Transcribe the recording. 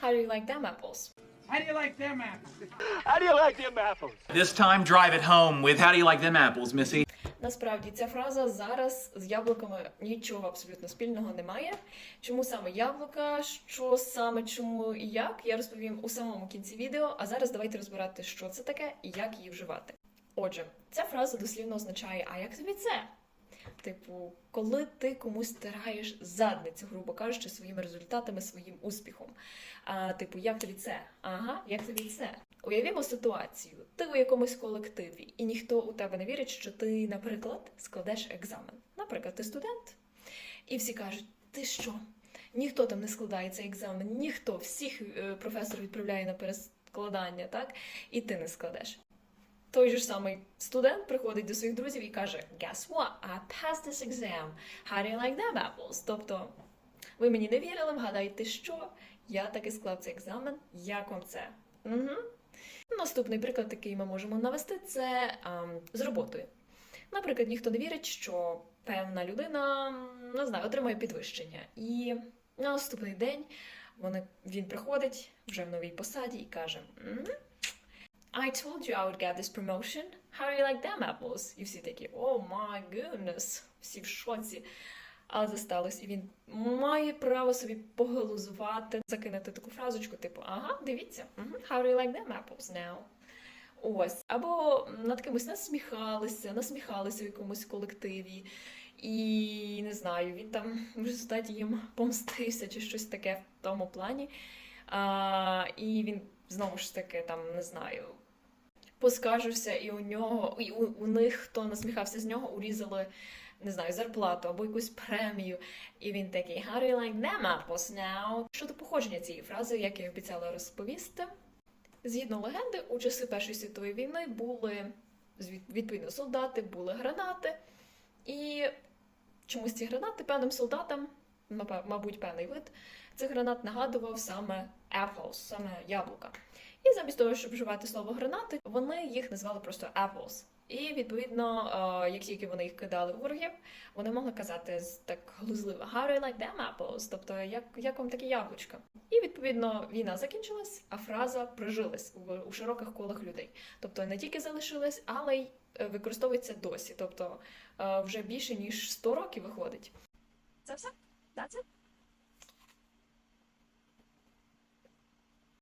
How do you like them apples? How do you like them apples? How do you like them apples? This time, drive it home with How do you like them apples, Missy? Насправді ця фраза зараз з яблуками нічого абсолютно спільного немає. Чому саме яблука, що саме чому і як, я розповім у самому кінці відео. А зараз давайте розбирати, що це таке і як її вживати. Отже, ця фраза дослівно означає А як тобі це? Типу, коли ти комусь стираєш задницю, грубо кажучи, своїми результатами, своїм успіхом. А, типу, як тобі це? Ага, як тобі це? Уявімо ситуацію. Ти у якомусь колективі, і ніхто у тебе не вірить, що ти, наприклад, складеш екзамен. Наприклад, ти студент, і всі кажуть: ти що? Ніхто там не складає цей екзамен, ніхто, всіх е, професор відправляє на перескладання, так? І ти не складеш. Той же ж самий студент приходить до своїх друзів і каже: Guess what? I passed this exam. How do you like them apples? Тобто, ви мені не вірили, вгадайте, що я таки склав цей екзамен. Як вам це? Угу. Наступний приклад, який ми можемо навести, це ем, з роботою. Наприклад, ніхто не вірить, що певна людина не знаю, отримає підвищення. І на наступний день вони, він приходить вже в новій посаді і каже: «Мгм, I told you I would get this promotion. How do you like them apples? І всі такі, oh my goodness, всі в шоці. Але це і він має право собі погалузувати, закинути таку фразочку, типу, ага, дивіться, how do you like them apples now? Ось. Або над кимось насміхалися, насміхалися в якомусь колективі. І не знаю, він там в результаті їм помстився чи щось таке в тому плані. А, і він знову ж таки там не знаю. Поскаржився, і у нього, і у, у них, хто насміхався з нього, урізали, не знаю, зарплату або якусь премію. І він такий How do you like? Щодо походження цієї фрази, як я обіцяла розповісти, згідно легенди, у часи Першої світової війни були відповідно солдати, були гранати, і чомусь ці гранати певним солдатам, мабуть, певний вид цих гранат нагадував саме apples, саме яблука. І замість того, щоб вживати слово гранати, вони їх назвали просто apples. І відповідно, е, як тільки вони їх кидали у ворогів, вони могли казати так глузливо How do you like them apples? Тобто, як, як вам такі яблучка? І відповідно війна закінчилась, а фраза прижилась у широких колах людей. Тобто не тільки залишилась, але й е, використовується досі. Тобто е, вже більше ніж 100 років виходить. Це все? That's it?